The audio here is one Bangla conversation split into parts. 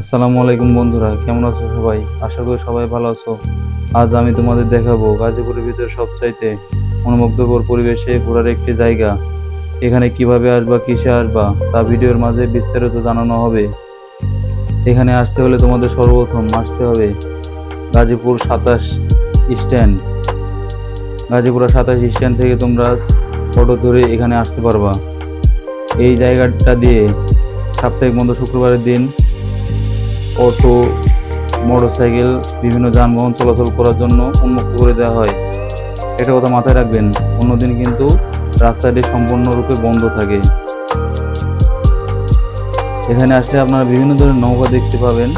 আসসালামু আলাইকুম বন্ধুরা, কেমন আছো সবাই? আশা করি সবাই ভালো আছো। আজ আমি তোমাদের দেখাবো গাজীপুরের ভিতরে সবচাইতে মনোমুগ্ধকর পরিবেশে ঘোরার একটি জায়গা। এখানে কীভাবে আসবা, কিসে আসবা, তা ভিডিওর মাঝে বিস্তারিত জানানো হবে। এখানে আসতে হলে তোমাদের সর্বপ্রথম আসতে হবে গাজীপুর সাতাশ স্ট্যান্ড। গাজীপুর সাতাশ স্ট্যান্ড থেকে তোমরা অটো ধরে এখানে আসতে পারবা। এই জায়গাটা দিয়ে সাপ্তাহিক বন্ধ শুক্রবারের দিন অটো, মোটরসাইকেল, বিভিন্ন যানবাহন চলাচল করার জন্য উন্মুক্ত করে দেওয়া হয়। এটা কথা মাথায় রাখবেন, অন্যদিন কিন্তু রাস্তাটি সম্পূর্ণরূপে বন্ধ থাকে। এখানে আসলে আপনারা বিভিন্ন ধরনের নৌকা দেখতে পাবেন।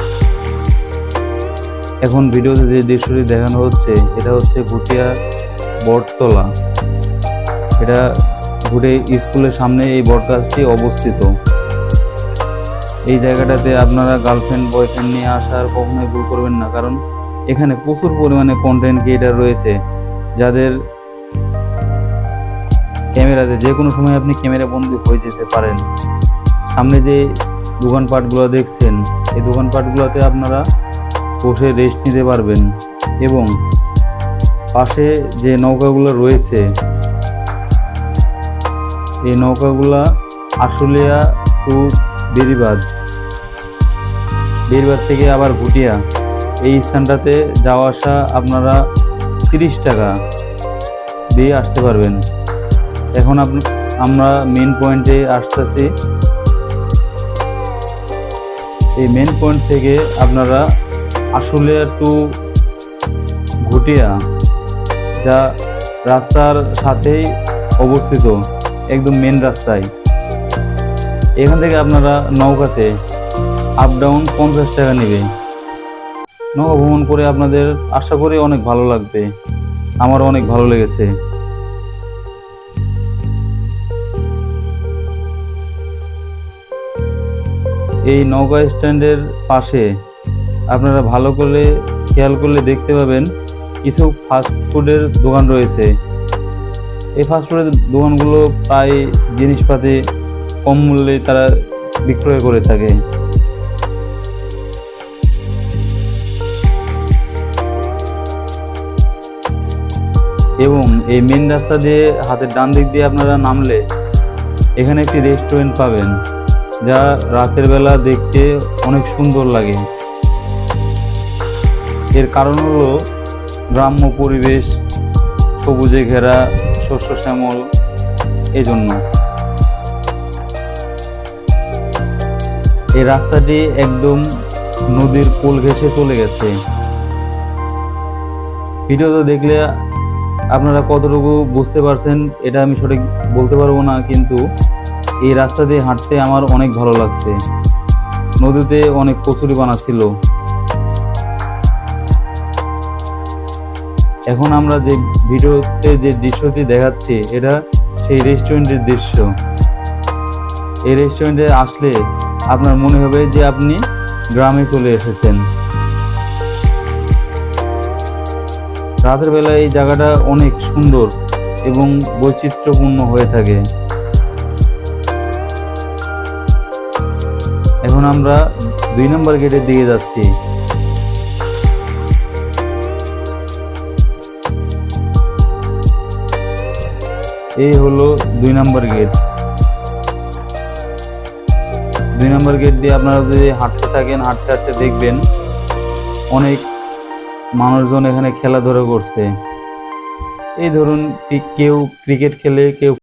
এখন ভিডিওতে যে দৃশ্যটি দেখানো হচ্ছে, এটা হচ্ছে ভুটিয়া বটতলা। এটা ঘুরে স্কুলের সামনে এই বটগাছটি অবস্থিত। এই জায়গাটাতে আপনারা গার্লফ্রেন্ড বয়ফ্রেন্ড নিয়ে আসার কখনোই ভুল করবেন না। কারণ এখানে প্রচুর পরিমাণে কন্টেন্ট ক্রিয়েটার রয়েছে, যাদের ক্যামেরাতে যে কোনো সময় আপনি ক্যামেরা বন্দি হয়ে যেতে পারেন। সামনে যে দোকানপাটগুলো দেখছেন, এই দোকানপাটগুলোতে আপনারা বসে রেস্ট নিতে পারবেন এবং পাশে যে নৌকাগুলো রয়েছে, এই নৌকাগুলা আশুলিয়া টু বেরিবাদ বেরিবাদ থেকে আবার ভুটিয়া। এই স্থানটাতে যাওয়া আসা আপনারা তিরিশ টাকা দিয়ে আসতে পারবেন। এখন আমরা মেন পয়েন্টে আসতেছি। এই মেন পয়েন্ট থেকে আপনারা আসলে টু ঘুটিয়া যা রাস্তার সাথেই অবস্থিত, একদম মেন রাস্তায়। এখান থেকে আপনারা নৌকাতে আপ ডাউন পঞ্চাশ টাকা নেবে। নৌকা ভ্রমণ করে আপনাদের আশা করি অনেক ভালো লাগবে। আমারও অনেক ভালো লেগেছে। এই নৌকা স্ট্যান্ডের পাশে আপনারা ভালো করে খেয়াল করলে দেখতে পাবেন কিছু ফাস্টফুডের দোকান রয়েছে। এই ফাস্টফুডের দোকানগুলো প্রায় জিনিসপাতি কম মূল্যে তারা বিক্রয় করে থাকে। এবং এই মেন রাস্তা দিয়ে হাতের ডান দিক দিয়ে আপনারা নামলে এখানে একটি রেস্টুরেন্ট পাবেন, যা রাতের বেলা দেখতে অনেক সুন্দর লাগে। এর কারণ হলো গ্রাম্য পরিবেশ, সবুজে ঘেরা, শস্য শ্যামল, এজন্য। এই রাস্তাটি একদম নদীর কোল ঘেঁষে চলে গেছে। ভিডিওতে দেখলে আপনারা কতটুকু বুঝতে পারছেন, এটা আমি সঠিক বলতে পারব না, কিন্তু এই রাস্তা দিয়ে হাঁটতে আমার অনেক ভালো লাগছে। নদীতে অনেক কচুরি বানা ছিল। এখন আমরা যে ভিডিওতে যে দৃশ্যটি দেখাচ্ছি, এটা সেই রেস্টুরেন্টের দৃশ্য। এই রেস্টুরেন্টে আসলে আপনার মনে হবে যে আপনি গ্রামে চলে এসেছেন। রাতের বেলা এই জায়গাটা অনেক সুন্দর এবং বৈচিত্র্যপূর্ণ হয়ে থাকে। এখন আমরা দুই নম্বর গেটের দিকে যাচ্ছি। এই হলো দুই নম্বর গেট। দুই নম্বর গেট দিয়ে আপনারা যদি হাঁটতে থাকেন, হাঁটতে হাঁটতে দেখবেন অনেক মানুষজন এখানে খেলাধুলা করছে। এই ধরুন কেউ ক্রিকেট খেলে কেউ